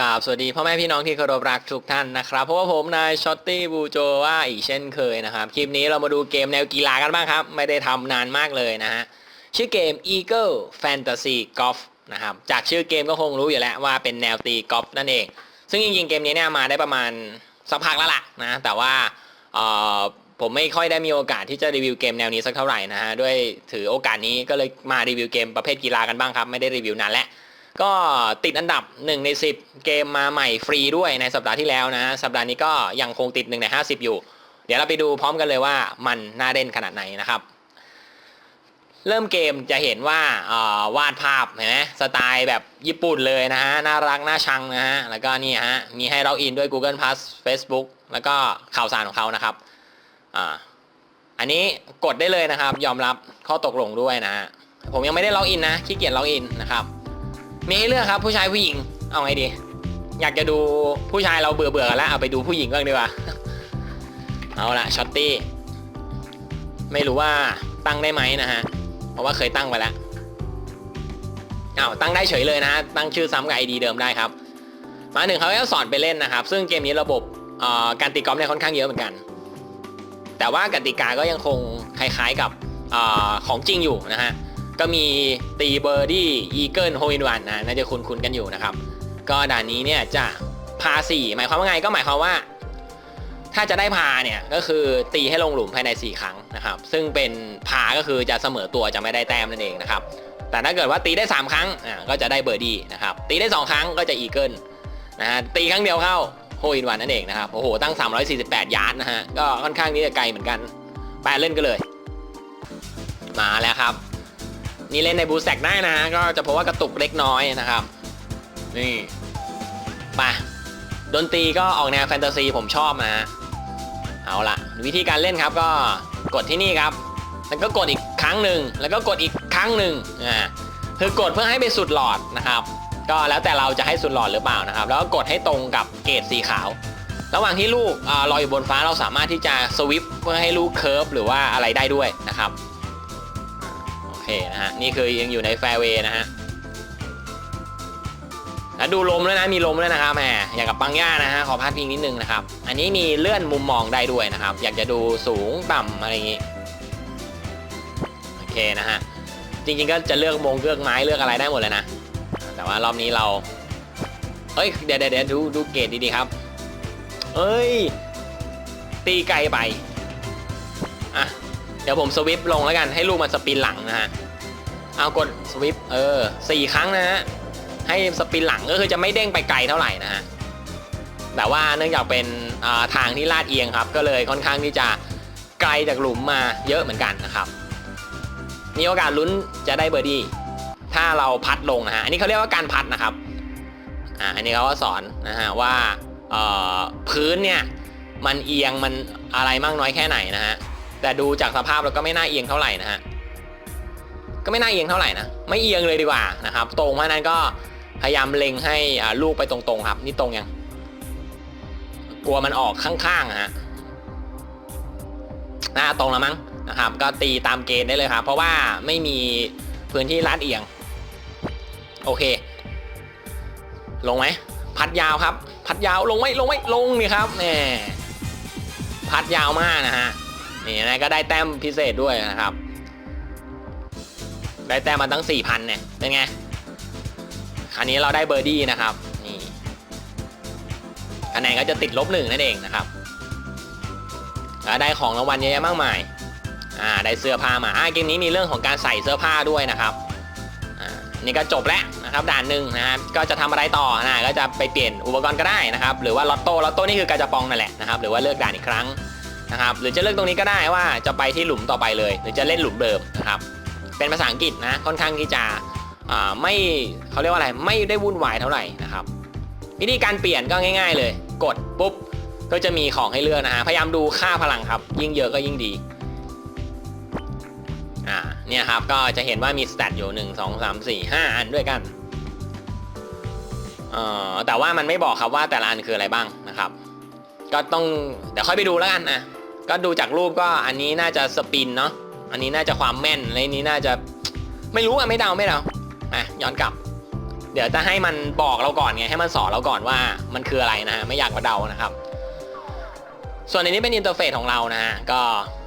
กราบสวัสดีพ่อแม่พี่น้องที่เคารพรักทุกท่านนะครับเพราะว่าผมนายช็อตตี้บูโจว่าอีกเช่นเคยนะครับ คลิปนี้เรามาดูเกมแนวกีฬากันบ้างครับ ไม่ได้ทำนานมากเลยนะฮะ ชื่อเกม Eagle Fantasy Golf นะครับ จากชื่อเกมก็คงรู้อยู่แล้วว่าเป็นแนวตีกอล์ฟนั่นเอง ซึ่งจริงๆเกมนี้เนี่ยมาได้ประมาณสักพักแล้วล่ะนะ แต่ว่าผมไม่ค่อยได้มีโอกาสที่จะรีวิวเกมแนวนี้สักเท่าไหร่นะฮะด้วยถือโอกาสนี้ก็เลยมารีวิวเกมประเภทกีฬากันบ้างครับ ไม่ได้รีวิวนานแล้ว ก็ติดอันดับ 1 ใน 10 เกมมาใหม่ฟรีด้วยในสัปดาห์ที่แล้วนะ สัปดาห์นี้ก็ยังคงติด 1 ใน 50 อยู่ เดี๋ยวเราไปดูพร้อมกันเลยว่ามันน่าเล่นขนาดไหนนะครับ เริ่มเกมจะเห็นว่าวาดภาพเห็นไหมสไตล์แบบญี่ปุ่นเลยนะฮะ น่ารัก น่าชังนะฮะ แล้วก็นี่ฮะ มีให้เราอินด้วย Google Plus Facebook แล้วก็ข่าวสารของเขานะครับอ่าอันนี้กดได้เลยนะครับ ยอมรับข้อตกลงด้วยนะฮะผมยังไม่ได้ล็อกอินนะขี้เกียจล็อกอินนะครับ มีให้เลือกครับผู้ชายผู้หญิง เอาไงดี อยากจะดูผู้ชายเราเบื่อเบื่อกันแล้วเอาไปดูผู้หญิงบ้างดีกว่า เอาละช็อตตี้ไม่รู้ว่าตั้งได้ไหมนะฮะ เพราะว่าเคยตั้งไปแล้วอ้าวตั้งได้เฉยเลยนะฮะ ตั้งชื่อซ้ำกับ ID เดิมได้ครับ มาหนึ่งเขาก็สอนไปเล่นนะครับ ซึ่งเกมนี้ระบบการตีกอล์ฟเนี่ยค่อนข้างเยอะเหมือนกัน แต่ว่ากติกาก็ยังคงคล้ายๆกับอของจริงอยู่นะฮะ ก็มีตีเบอร์ดี้อีเกิลโฮอินวันนะน่าจะคุ้นๆกันอยู่นะครับ ก็ด่านนี้เนี่ยจะพาสี่หมายความว่าไงก็หมายความว่า ถ้าจะได้พาเนี่ยก็คือตีให้ลงหลุมภายใน 4 ครั้งนะครับ ซึ่งเป็นพาก็คือจะเสมอตัวจะไม่ได้แต้มนั่นเองนะครับแต่ถ้าเกิดว่าตีได้ 3 ครั้งอ่าก็จะได้เบอร์ดี้นะครับตีได้ 2 ครั้งก็จะอีเกิลนะฮะตีครั้งเดียวเข้าโฮอินวันนั่นเองนะครับโอ้โหตั้ง 348 ยาร์ดนะฮะก็ค่อนข้างที่จะไกลเหมือนกันไปเล่นกันเลย มาแล้วครับ นี่เล่นในบูแซกได้นะฮะก็จะพบว่ากระตุกเล็กน้อยนะครับ นี่ไปดนตรีก็ออกแนวแฟนตาซีผมชอบนะเอาละวิธีการเล่นครับก็กดที่นี่ครับ แล้วก็กดอีกครั้งหนึ่งแล้วก็กดอีกครั้งหนึ่งอ่าคือกดเพื่อให้ไปสุดหลอดนะครับ ก็แล้วแต่เราจะให้สุดหลอดหรือเปล่านะครับ แล้วก็กดให้ตรงกับเกรดสีขาว ระหว่างที่ลูกอลอยอยู่บนฟ้าเราสามารถที่จะสวิปเพื่อให้ลูกเคิร์ฟหรือว่าอะไรได้ด้วยนะครับ เคนะฮะ นี่คือยังอยู่ในแฟร์เวย์นะฮะ แล้วดูลมด้วยนะ มีลมด้วยนะครับแหมอย่างกับปังย่านะฮะ ขอพาดพิงนิดนึงนะครับ อันนี้มีเลื่อนมุมมองได้ด้วยนะครับ อยากจะดูสูงต่ำอะไรอย่างงี้ โอเคนะฮะ จริงๆก็จะเลือกมงเลือกไม้เลือกอะไรได้หมดเลยนะ แต่ว่ารอบนี้เรา เอ้ย เดี๋ยวเดี๋ยวเดี๋ยวดูดูเกรดดีๆครับ เอ้ย ตีไกลไป อะ เดี๋ยวผมสวิปลงแล้วกันให้ลูกมันสปินหลังนะฮะ เอากดสวิปเออสี่ครั้งนะฮะ ให้สปินหลังก็คือจะไม่เด้งไปไกลเท่าไหร่นะฮะ แต่ว่าเนื่องจากเป็นาทางที่ลาดเอียงครับ ก็เลยค่อนข้างที่จะไกลจากหลุมมาเยอะเหมือนกันนะครับ มีโอกาสลุ้นจะได้เบอร์ดี้ถ้าเราพัดลงนะฮะ อันนี้เขาเรียกว่าการพัดนะครับ อ่า อันนี้เขาก็สอนนะฮะว่าพื้นเนี่ยมันเอียงมันอะไรมากน้อยแค่ไหนนะฮะ แต่ดูจากสภาพแล้วก็ไม่น่าเอียงเท่าไหร่นะฮะก็ไม่น่าเอียงเท่าไหร่นะไม่เอียงเลยดีกว่านะครับ ตรงเพราะนั้นก็พยายามเล็งให้ลูกไปตรงๆครับ นี่ตรงยังกลัวมันออกข้างๆฮะหน้าตรงแล้วมั้งนะครับ ก็ตีตามเกณฑ์ได้เลยครับ เพราะว่าไม่มีพื้นที่ลาดเอียง โอเค ลงไหมพัดยาวครับ พัดยาวลงไว้ลงไว้ลงนี่ครับแหมพัดยาวมากนะฮะ นี่นะก็ได้แต้มพิเศษด้วยนะครับ ได้แต้มมาตั้ง 4,000 เนี่ย เป็นไงคราวนี้เราได้เบอร์ดี้นะครับ นี่คะแนนก็จะติดลบหนึ่งนั่นเองนะครับแล้วได้ของรางวัลเยอะแยะมากมาย อ่า ได้เสื้อผ้ามาอ่าเกมนี้มีเรื่องของการใส่เสื้อผ้าด้วยนะครับ อ่า นี่ก็จบแล้วนะครับด่านหนึ่งนะครับ ก็จะทำอะไรต่อนะ ก็จะไปเปลี่ยนอุปกรณ์ก็ได้นะครับ หรือว่าลอตโต้ ลอตโต้นี่คือกาจะปองนั่นแหละนะครับ หรือว่าเลือกด่านอีกครั้ง นะครับหรือจะเลือกตรงนี้ก็ได้ว่าจะไปที่หลุมต่อไปเลย หรือจะเล่นหลุมเดิมนะครับเป็นภาษาอังกฤษนะค่อนข้างที่จะไม่เขาเรียกว่าอะไรไม่ได้วุ่นวายเท่าไหร่นะครับวิธีการเปลี่ยนก็ง่าย ๆ เลย กดปุ๊บก็จะมีของให้เลือกนะฮะพยายามดูค่าพลังครับ ยิ่งเยอะก็ยิ่งดีอ่าเนี่ยครับก็จะเห็นว่ามีสเตตอยู่ 1 2 3 4 5 อันด้วยกันเอ่อแต่ว่ามันไม่บอกครับว่าแต่ละอันคืออะไรบ้างนะครับ ก็ต้องเดี๋ยวค่อยไปดูแล้วกันนะ ก็ดูจากรูปก็อันนี้น่าจะสปินเนาะอันนี้น่าจะความแม่นและอันนี้น่าจะไม่รู้อะไม่เดาไม่เดาอะย้อนกลับ เดี๋ยวจะให้มันบอกเราก่อนไงให้มันสอนเราก่อนว่ามันคืออะไรนะฮะไม่อยากมาเดานะครับ ส่วนในนี้เป็นอินเทอร์เฟซของเรานะฮะก็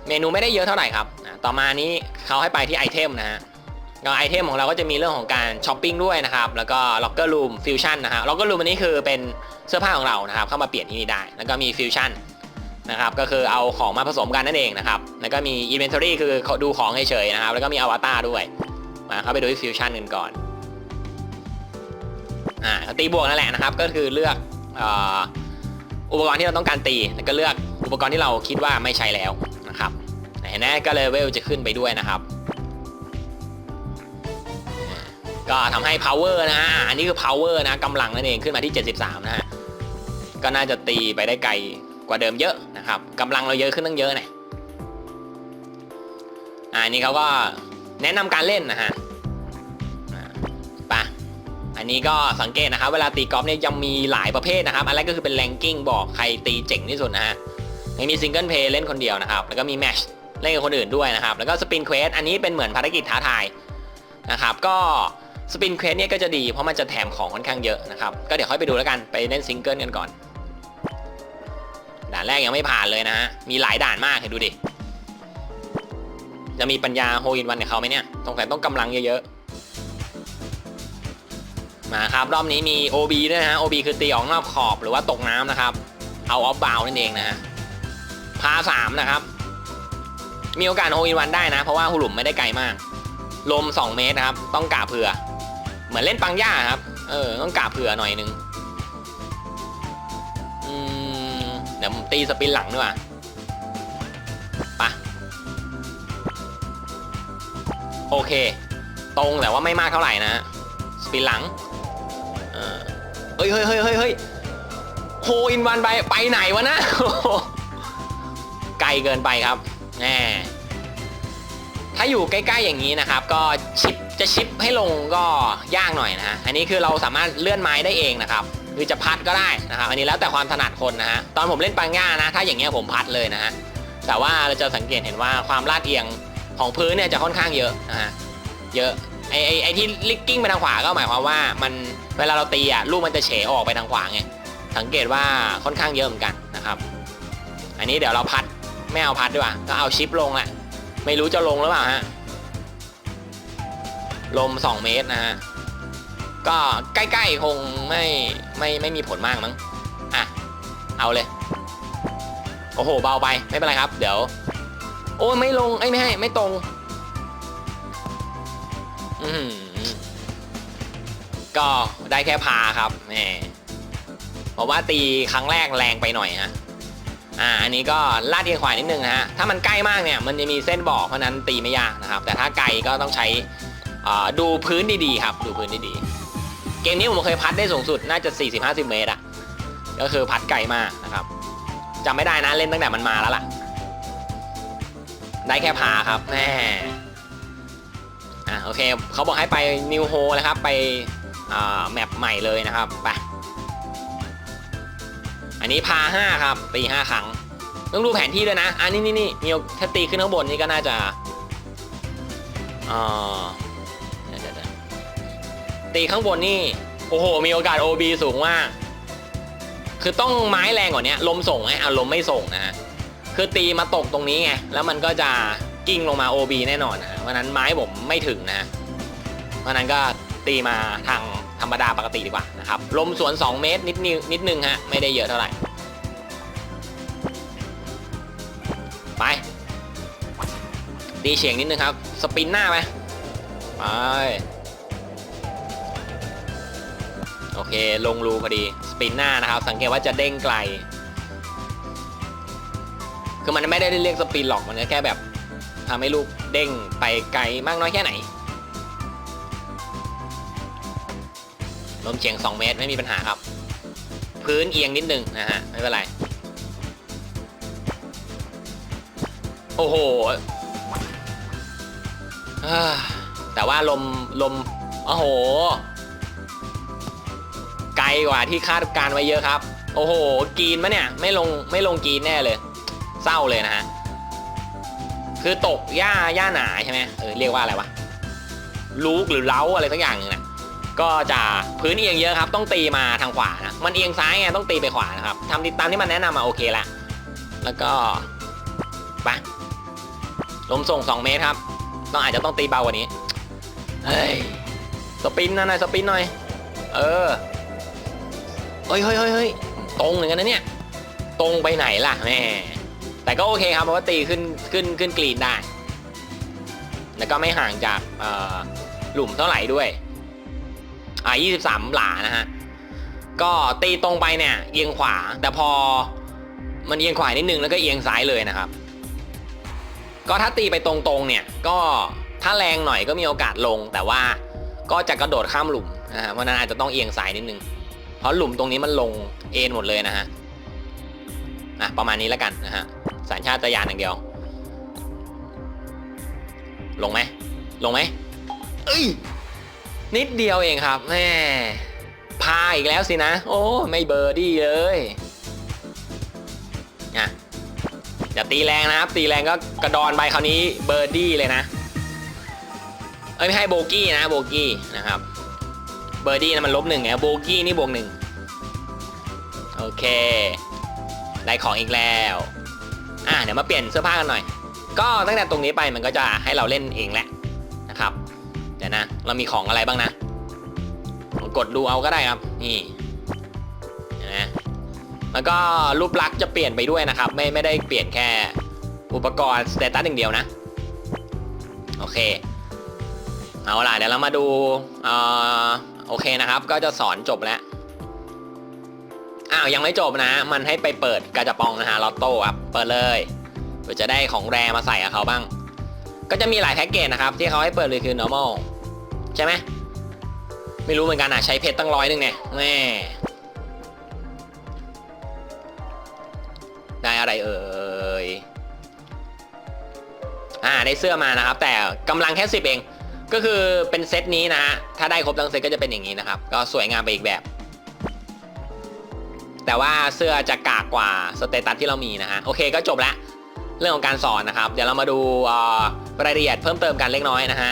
เมนูไม่ได้เยอะเท่าไหร่ครับต่อมานี้เขาให้ไปที่ไอเทมนะฮะก็ไอเทมของเราก็จะมีเรื่องของการช้อปปิ้งด้วยนะครับ แล้วก็ล็อกเกอร์รูมฟิวชั่นนะฮะล็อกเกอร์รูมอันนี้คือเป็นเสื้อผ้าของเรานะครับ เข้ามาเปลี่ยนที่นี่ได้ แล้วก็มีฟิวชั่น นะครับก็คือเอาของมาผสมกันนั่นเองนะครับแล้วก็มีอินเวนทอรี่คือดูของเฉยๆนะครับ แล้วก็มีอวตารด้วยมาเข้าไปดูที่ฟิวชั่นกันก่อนอ่าตีบวกนั่นแหละนะครับ ก็คือเลือกอ่ออุปกรณ์ที่เราต้องการตี แล้วก็เลือกอุปกรณ์ที่เราคิดว่าไม่ใช้แล้วนะครับเห็นไหมก็เลเวลจะขึ้นไปด้วยนะครับ ก็ทำให้ power นะฮะอันนี้คือ power นะกำลังนั่นเองขึ้นมาที่ 73 นะฮะก็น่าจะตีไปได้ไกล กว่าเดิมเยอะนะครับกำลังเราเยอะขึ้นตั้งเยอะน่อยอ่านี่เขาก็แนะนำการเล่นนะฮะอ่าไปะอันนี้ก็สังเกตนะครับ เวลาตีกอล์ฟเนี่ยยังมีหลายประเภทนะครับ อันแรกก็คือเป็น ranking บอกใครตีเจ๋งที่สุดนะฮะไม่มีซิงเกิลเพย์เล่นคนเดียวนะครับ แล้วก็มีแมชเล่นกับคนอื่นด้วยนะครับ แล้วก็สปินเควสอันนี้เป็นเหมือนภารกิจท้าทายนะครับ ก็สปินเควสเนี่ยก็จะดีเพราะมันจะแถมของค่อนข้างเยอะนะครับ ก็เดี๋ยวค่อยไปดูแล้วกัน ไปเล่นซิงเกิลกันก่อน ด่านแรกยังไม่ผ่านเลยนะฮะ มีหลายด่านมากเห็นดูดิ จะมีปัญญาโฮอินวันกับเขาไหมเนี่ยสงสัยต้องกำลังเยอะๆ มาครับรอบนี้มี OB ด้วยนะฮะ OB คือตีออกนอกขอบหรือว่าตกน้ำนะครับ เอาออฟบาวนั่นเองนะฮะ พาสามนะครับ มีโอกาสโฮอินวันได้นะ เพราะว่าหุลุมไม่ได้ไกลมาก ลม 2 เมตรนะครับ ต้องกะเผื่อ เหมือนเล่นปังย่าครับ เออ ต้องกะเผื่อหน่อยนึง ตีสปินหลังดีกว่าปะโอเค ตรงแต่ว่าไม่มากเท่าไหร่นะสปินหลังเออเฮ้ยเฮ้ยเฮ้ยเฮ้ยเฮ้ยโฮอินวันไปไปไหนวะนะไกลเกินไปครับแหมถ้าอยู่ใกล้ๆอย่างนี้นะครับ ก็ชิปจะชิปให้ลงก็ยากหน่อยนะฮะอันนี้คือเราสามารถเลื่อนไม้ได้เองนะครับ หรือจะพัดก็ได้นะครับอันนี้แล้วแต่ความถนัดคนนะฮะตอนผมเล่นปังย่านะ ถ้าอย่างเงี้ยผมพัดเลยนะฮะแต่ว่าเราจะสังเกตเห็นว่าความลาดเอียงของพื้นเนี่ยจะค่อนข้างเยอะนะฮะเยอะไอไอไอที่ลิกกิ้งไปทางขวาก็หมายความว่ามันเวลาเราตีอะลูกมันจะเฉออกไปทางขวาไงสังเกตว่าค่อนข้างเยอะเหมือนกันนะครับ อันนี้เดี๋ยวเราพัดไม่เอาพัดดีกว่าก็เอาชิปลงแหละไม่รู้จะลงหรือเปล่าฮะลม 2 เมตรนะฮะ ก็ใกล้ๆคงไม่ไม่ไม่มีผลมากมั้งอะเอาเลย โอ้โหเบาไปไม่เป็นไรครับ เดี๋ยว โอ้ไม่ลงไอ้ไม่ให้ไม่ตรง อือหือก็ได้แค่พาครับแหมผมว่าตีครั้งแรกแรงไปหน่อยฮะอ่าอันนี้ก็ลาดเอียงขวานิดนึงนะฮะถ้ามันใกล้มากเนี่ยมันจะมีเส้นบอกเพราะฉะนั้นตีไม่ยากนะครับ แต่ถ้าไกลก็ต้องใช้อ่าดูพื้นดีๆครับ ดูพื้นดีๆ เกมนี้ผมเคยพัดได้สูงสุดน่าจะ 40-50 เมตรอะก็คือพัดไกลมากนะครับจำไม่ได้นะเล่นตั้งแต่มันมาแล้วล่ะ ได้แค่พาครับแม่อ่าโอเคเขาบอกให้ไปนิวโฮนะครับไปแมปใหม่เลยนะครับไปอันนี้พาห้าครับตีห้าครั้งต้องดูแผนที่ด้วยนะอันนี้นี่นี่มีถ้าตีขึ้นข้างบนนี่ก็น่าจะอ่า ตีข้างบนนี่ โอ้โห มีโอกาส OB สูงมาก คือต้องไม้แรงกว่านี้ลมส่งไงเอาลมไม่ส่งนะฮะ คือตีมาตกตรงนี้ไง แล้วมันก็จะกิ้งลงมา OB แน่นอนนะเพราะนั้นไม้ผมไม่ถึงนะเพราะนั้นก็ตีมาทางธรรมดาปกติดีกว่านะครับ ลมสวน 2 เมตรนิดนิดนิดนึงฮะ ไม่ได้เยอะเท่าไหร่ ไปตีเฉียงนิดนึงครับ สปินหน้าไปไป โอเค ลงรูพอดี สปินหน้านะครับ สังเกตว่าจะเด้งไกล คือมันไม่ได้เรียกสปินหรอก มันก็แค่แบบทำให้ลูกเด้งไปไกลมากน้อยแค่ไหน ลมเฉียง 2 เมตรไม่มีปัญหาครับ พื้นเอียงนิดนึงนะฮะ ไม่เป็นไร โอ้โหแต่ว่าลมลมโอ้โห กลกว่าที่คาดการไว้เยอะครับ โอ้โหกรีนมะเนี่ยไม่ลงไม่ลงกรีนแน่เลย เศร้าเลยนะฮะคือตกหญ้าหญ้าหนาใช่ไหมเออเรียกว่าอะไรวะลูกหรือเล้าอะไรสักอย่างหนึงนะก็จะพื้นเอียงเยอะครับ ต้องตีมาทางขวานะมันเอียงซ้ายไงต้องตีไปขวานะครับทำตามที่มันแนะนำมาโอเคละแล้วก็ไปลมส่ง 2 เมตรครับ ต้องอาจจะต้องตีเบากว่านี้เฮ้ยสปินนะหน่อยสปินหน่อย เออ เฮ้ยเฮ้ยเฮ้ยตรงเหมือนกันนะเนี่ย ตรงไปไหนล่ะแม่แต่ก็โอเคครับเพราะว่าตีขึ้นขึ้นขึ้นกรีนได้ แล้วก็ไม่ห่างจากหลุมเท่าไหร่ด้วย อ่า23 หลานะฮะ ก็ตีตรงไปเนี่ยเอียงขวา แต่พอมันเอียงขวานิดนึงแล้วก็เอียงซ้ายเลยนะครับ ก็ถ้าตีไปตรงๆเนี่ย ก็ถ้าแรงหน่อยก็มีโอกาสลง แต่ว่าก็จะกระโดดข้ามหลุมนะฮะเพราะฉะนั้นอาจจะต้องเอียงซ้ายนิดนึง เพราะหลุมตรงนี้มันลงเอ็นหมดเลยนะฮะอะประมาณนี้แล้วกันนะฮะสัญชาตญาณอย่างเดียว ลงไหมลงไหมเอ้ยนิดเดียวเองครับแม่พาอีกแล้วสินะ โอ้ไม่เบอร์ดี้เลยอะอย่าตีแรงนะครับ ตีแรงก็กระดอนไปคราวนี้เบอร์ดี้เลยนะ เอ้ยไม่ให้โบกี้นะโบกี้นะครับ เบอร์ดี้นะมันลบหนึ่งไงโบกี้นี่บวกหนึ่งโอเค ได้ของอีกแล้ว อะเดี๋ยวมาเปลี่ยนเสื้อผ้ากันหน่อย ก็ตั้งแต่ตรงนี้ไปมันก็จะให้เราเล่นเองแหละนะครับ เดี๋ยวนะ เรามีของอะไรบ้างนะ กดดูเอาก็ได้ครับ นี่นไหมแล้วก็รูปลักษณ์จะเปลี่ยนไปด้วยนะครับ ไม่ไม่ได้เปลี่ยนแค่อุปกรณ์สเตตัสอย่างเดียวนะ โอเค เอาล่ะเดี๋ยวเรามาดูเอ่อ อเคนะครับ ก็จะสอนจบแล้ว อ้าวยังไม่จบนะ มันให้ไปเปิดกระจะปองนะฮะลอตโต้ครับเปิดเลยเพื่อจะได้ของแรมาใส่กับเขาบ้าง ก็จะมีหลายแพ็กเกจนะครับ ที่เขาให้เปิดเลยคือ normal ใช่ไหมไม่รู้เหมือนกันอะใช้เพชรตั้งร้อยหนึ่งเนี่ยแม่ได้อะไรเอ่ยอ่าได้เสื้อมานะครับ แต่กำลังแค่สิบเอง ก็คือเป็นเซตนี้นะฮะ ถ้าได้ครบทั้งเซตก็จะเป็นอย่างนี้นะครับ ก็สวยงามไปอีกแบบ แต่ว่าเสื้อจะกากกว่าสเตตัสที่เรามีนะฮะ โอเคก็จบละ เรื่องของการสอนนะครับ เดี๋ยวเรามาดูรายละเอียดเพิ่มเติมกันเล็กน้อยนะฮะ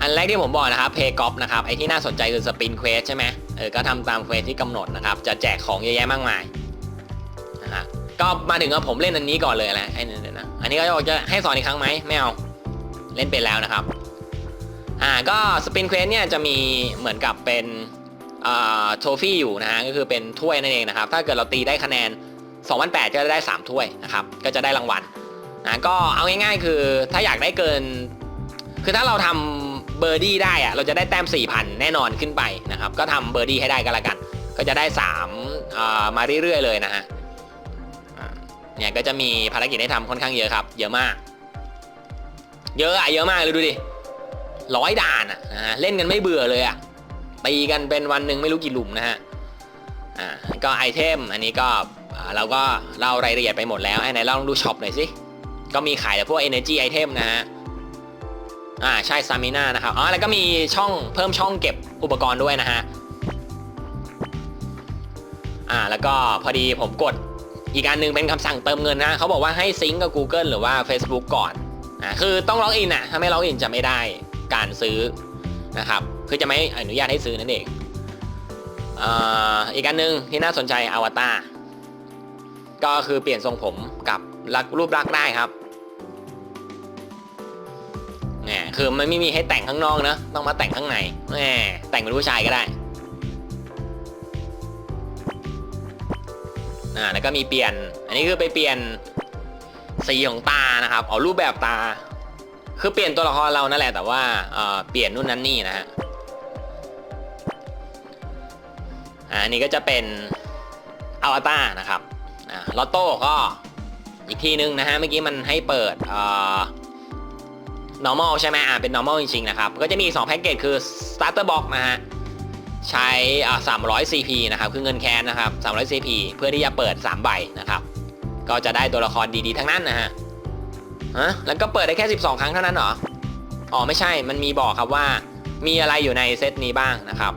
อันแรกที่ผมบอกนะครับเพย์กอฟนะครับ ไอที่น่าสนใจคือสปินเควสใช่ไหมเออ ก็ทำตามเควสที่กำหนดนะครับ จะแจกของเยอะแยะมากมายนะฮะ ก็มาถึงก็ผมเล่นอันนี้ก่อนเลยแหละไอ้นี่นะ อันนี้ก็จะให้สอนอีกครั้งไหมไม่เอา เล่นไปแล้วนะครับ อ่าก็สปินเควสเนี่ยจะมีเหมือนกับเป็นอ่าโทฟี่อยู่นะฮะก็คือเป็นถ้วยนั่นเองนะครับ ถ้าเกิดเราตีได้คะแนน2008ก็จะได้ 3 ถ้วยนะครับ ก็จะได้รางวัลนะก็เอาง่ายๆ คือถ้าอยากได้เกิน คือถ้าเราทำเบอร์ดี้ได้อะเราจะได้แต้ม 4,000 แน่นอนขึ้นไปนะครับ ก็ทำเบอร์ดี้ให้ได้ก็แล้วกัน ก็จะได้3ามาเรื่อยๆเลยนะฮะเนี่ยก็จะมีภารกิจให้ทำค่อนข้างเยอะครับ เยอะมาก เยอะอะเยอะมากเลยดูดิ ร้อยด่านอะนะฮะเล่นกันไม่เบื่อเลยอะตีกันเป็นวันหนึ่งไม่รู้กี่หลุมนะฮะอ่าก็ไอเทมอันนี้ก็อ่าเราก็เล่ารายละเอียดไปหมดแล้วไอ้ไหนลองดูช็อปหน่อยสิก็มีขายแต่พวก energy item นะฮะอ่าใช่ซามิน่านะครับอ๋อแล้วก็มีช่องเพิ่มช่องเก็บอุปกรณ์ด้วยนะฮะอ่าแล้วก็พอดีผมกดอีกอันหนึ่งเป็นคำสั่งเติมเงินนะเขาบอกว่าให้ซิงก์กับ Google หรือว่า Facebook ก่อนอ่าคือต้องล็อกอินอะถ้าไม่ล็อกอินจะไม่ได้ การซื้อนะครับคือจะไม่อนุญาตให้ซื้อนั่นเองอ่าอีกอันหนึงที่น่าสนใจอวตารก็คือเปลี่ยนทรงผมกับรูปลักษณ์ได้ครับเนี่ยคือมันไม่มีให้แต่งข้างนอกนะต้องมาแต่งข้างในแหมแต่งเป็นผู้ชายก็ได้อ่าแล้วก็มีเปลี่ยน อันนี้คือไปเปลี่ยนสีของตานะครับ เอารูปแบบตา คือเปลี่ยนตัวละครเรานั่นแหละแต่ว่าเอ่อเปลี่ยนนู่นนั่นนี่นะฮะอันนี้ก็จะเป็นอวตารนะครับลอตโต้ก็อีกทีนึงนะฮะเมื่อกี้มันให้เปิด normal ใช่ไหมอ่าเป็น normal จริงๆนะครับ ก็จะมี 2 แพ็กเกจคือ starter box นะฮะ ใช้อ่า300 CP นะครับ คือเงินแคนนะครับ300 CP เพื่อที่จะเปิด 3 ใบนะครับ ก็จะได้ตัวละครดีๆ ทั้งนั้นนะฮะ ฮะแล้วก็เปิดได้แค่ 12 ครั้งเท่านั้นเหรอ อ๋อไม่ใช่ มันมีบอกครับว่า มีอะไรอยู่ในเซตนี้บ้างนะครับ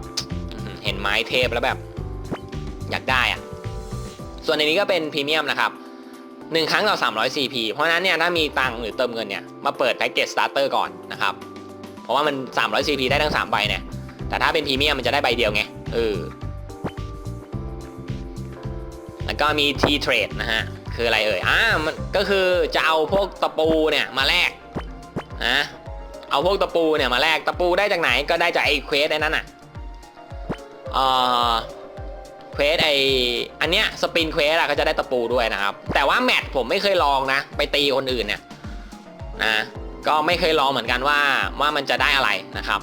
เห็นไม้เทพแล้วแบบ อยากได้อะส่วนในนี้ก็เป็นพรีเมียมนะครับหนึ่งครั้งต่อ300 CP เพราะฉะนั้นเนี่ยถ้ามีตังค์หรือเติมเงินเนี่ยมาเปิดแพ็กเกจสตาร์เตอร์ก่อนนะครับ เพราะว่ามัน 300 CP ได้ทั้ง 3 ใบเนี่ย แต่ถ้าเป็นพรีเมียมมันจะได้ใบเดียวไงเออแล้วก็มี T trade นะฮะ คืออะไรเอ่ยอ่ามันก็คือจะเอาพวกตะปูเนี่ยมาแลกนะเอาพวกตะปูเนี่ยมาแลกตะปูได้จากไหนก็ได้จากไอ้เควสไอ้นั่นอะเอ่อเควสไออันเนี้ยสปินเควสอะก็จะได้ตะปูด้วยนะครับ แต่ว่าแมทผมไม่เคยลองนะ ไปตีคนอื่นเนี่ยนะก็ไม่เคยลองเหมือนกันว่าว่ามันจะได้อะไรนะครับ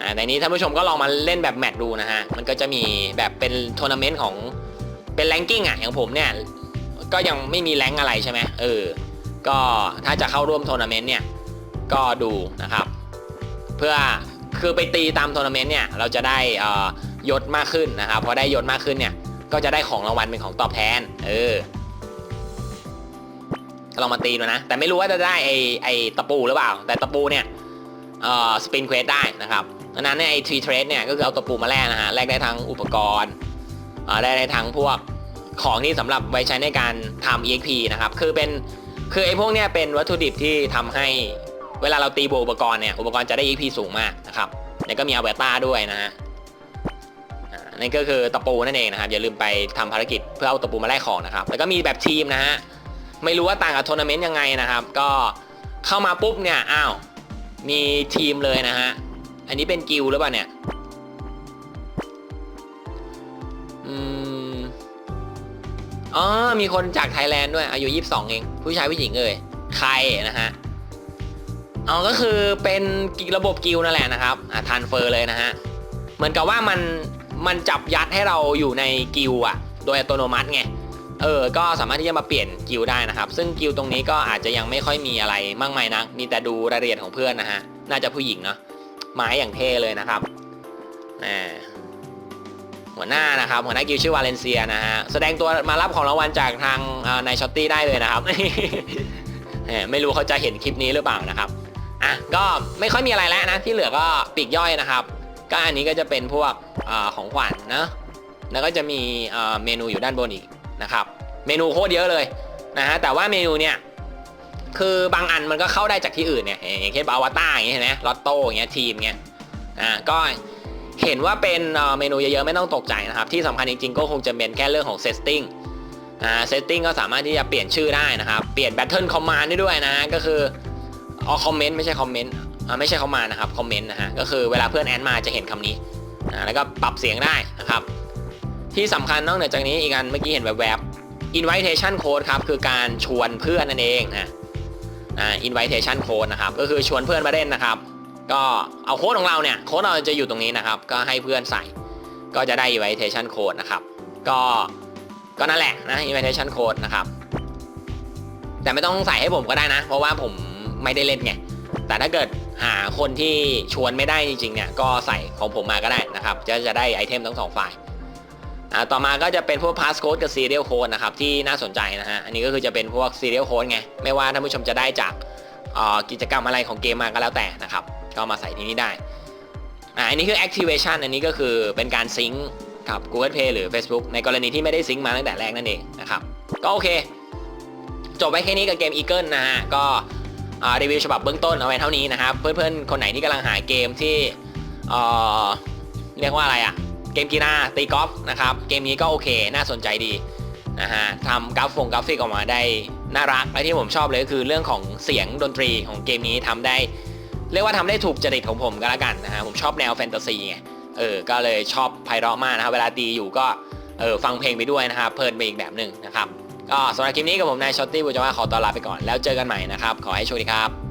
อ่าในนี้ท่านผู้ชมก็ลองมาเล่นแบบแมทดูนะฮะ มันก็จะมีแบบเป็นทัวร์นาเมนต์ของเป็นแรงกิ้งอะอย่างผมเนี่ย ก็ยังไม่มีแรงอะไรใช่ไหมเออ ก็ถ้าจะเข้าร่วมทัวร์นาเมนต์เนี่ย ก็ดูนะครับ เพื่อคือไปตีตามทัวร์นาเมนต์เนี่ย เราจะได้เอ่อยศมากขึ้นนะครับพอได้ยศมากขึ้นเนี่ย ก็จะได้ของรางวัลเป็นของตอบแทน เออลองมาตีดูนะ แต่ไม่รู้ว่าจะได้ไอไอตะปูหรือเปล่า แต่ตะปูเนี่ยเอ่อสปินเควสได้นะครับดังนั้นเนี่ยไอทรีเทรดเนี่ยก็คือเอาตะปูมาแลกนะฮะแลกได้ทั้งอุปกรณ์อ่าได้ได้ทั้งพวก ของที่สำหรับไว้ใช้ในการทำ EXP นะครับคือเป็นคือไอ้พวกเนี้ยเป็นวัตถุดิบที่ทำให้เวลาเราตีบวกอุปกรณ์เนี่ยอุปกรณ์จะได้ EXP สูงมากนะครับแล้วก็มีอเวต้าด้วยนะฮะนั่นก็คือตะปูนั่นเองนะครับอย่าลืมไปทำภารกิจเพื่อเอาตะปูมาแลกของนะครับแล้วก็มีแบบทีมนะฮะไม่รู้ว่าต่างกับทัวร์นาเมนต์ยังไงนะครับ ก็เข้ามาปุ๊บเนี่ยอ้าวมีทีมเลยนะฮะอันนี้เป็นกิลหรือเปล่าเนี่ยอืม อ๋อมีคนจากไทยแลนด์ด้วยอายุ22 เอง ผู้ชายผู้หญิงเอ่ยใครนะฮะเอก็คือเป็นระบบกิลนั่นแหละนะครับอะทันเฟอร์เลยนะฮะเหมือนกับว่ามันมันจับยัดให้เราอยู่ในกิลอะโดยอัตโนมัติไงเออ ก็สามารถที่จะมาเปลี่ยนกิลได้นะครับ ซึ่งกิลตรงนี้ก็อาจจะยังไม่ค่อยมีอะไรมากมายนักมีแต่ดูรายละเอียดของเพื่อนนะฮะ น่าจะผู้หญิงเนาะไม้อย่างเท่เลยนะครับอ่า หัวหน้านะครับหัวหน้ากิลชื่อวาเลนเซียนะฮะแสดงตัวมารับของรางวัลจากทางในช็อตตี้ได้เลยนะครับไม่รู้เขาจะเห็นคลิปนี้หรือเปล่านะครับอะก็ไม่ค่อยมีอะไรแล้วนะที่เหลือก็ปีกย่อยนะครับ ก็อันนี้ก็จะเป็นพวกอของขวัญนะแล้วก็จะมีเมนูอยู่ด้านบนอีกนะครับ เมนูโคตรเยอะเลยนะฮะแต่ว่าเมนูเนี่ยคือบางอันมันก็เข้าได้จากที่อื่นเนี่ยอย่างเช่นอวตารอย่างเงี้ยนไหมลอตโต้อย่างเงี้ยทีมเงี้ยอ่าก็ เห็นว่าเป็นเมนูเยอะๆไม่ต้องตกใจนะครับ ที่สำคัญจริงๆก็คงจะเป็นแค่เรื่องของ setting อ่า setting ก็สามารถที่จะเปลี่ยนชื่อได้นะครับ เปลี่ยน battle command ได้ด้วยนะก็คืออ๋อคอมเมนต์ไม่ใช่คอมเมนต์อ่าไม่ใช่คอมมานด์นะครับคอมเมนต์นะฮะก็คือเวลาเพื่อนแอดมาจะเห็นคำนี้อ่าแล้วก็ปรับเสียงได้นะครับ ที่สำคัญนอกเหนือจากนี้อีกอันเมื่อกี้เห็นแวบๆ invitation code ครับคือการชวนเพื่อนนั่นเองนะอ่า invitation code นะครับก็คือชวนเพื่อนมาเล่นนะครับ ก็เอาโค้ดของเราเนี่ยโค้ดเราจะอยู่ตรงนี้นะครับ ก็ให้เพื่อนใส่ ก็จะได้ invitation code นะครับ ก็ก็นั่นแหละนะ invitation code นะครับ แต่ไม่ต้องใส่ให้ผมก็ได้นะ เพราะว่าผมไม่ได้เล่นไงแต่ถ้าเกิดหาคนที่ชวนไม่ได้จริงๆเนี่ยก็ใส่ของผมมาก็ได้นะครับ จะจะได้ไอเทมทั้งสองฝ่ายต่อมาก็จะเป็นพวก passcode กับ serial code นะครับที่น่าสนใจนะฮะ อันนี้ก็คือจะเป็นพวก serial code ไง ไม่ว่าท่านผู้ชมจะได้จากกิจกรรมอะไรของเกมมาก็แล้วแต่นะครับ ก็มาใส่ที่นี่ได้อ่าอันนี้คือ activation อันนี้ก็คือเป็นการซิงกับ Google Play หรือ Facebook ในกรณีที่ไม่ได้ซิงค์มาตั้งแต่แรกนั่นเองนะครับก็โอเค จบไว้แค่นี้กับเกม Eagle นะฮะก็อ่ารีวิวฉบับเบื้องต้นเอาไว้เท่านี้นะครับเพื่อนๆ คนไหนที่กำลังหาเกมที่เอ่อเรียกว่าอะไรอะเกมกีฬาตีกอล์ฟนะครับเกมนี้ก็โอเคน่าสนใจดีนะฮะทำกราฟงกราฟิกออกมาได้น่ารักและที่ผมชอบเลยก็คือเรื่องของเสียงดนตรีของเกมนี้ทำได้ เรียกว่าทำได้ถูกจริตของผมก็แล้วกันนะฮะผมชอบแนวแฟนตาซีไงเออก็เลยชอบไพเราะมากนะครับเวลาตีอยู่ก็เออฟังเพลงไปด้วยนะครับเพลินไปอีกแบบหนึ่งนะครับก็สำหรับคลิปนี้กับผมนายช็อตตี้บูจาว่าขอตัวลาไปก่อนแล้วเจอกันใหม่นะครับขอให้โชคดีครับ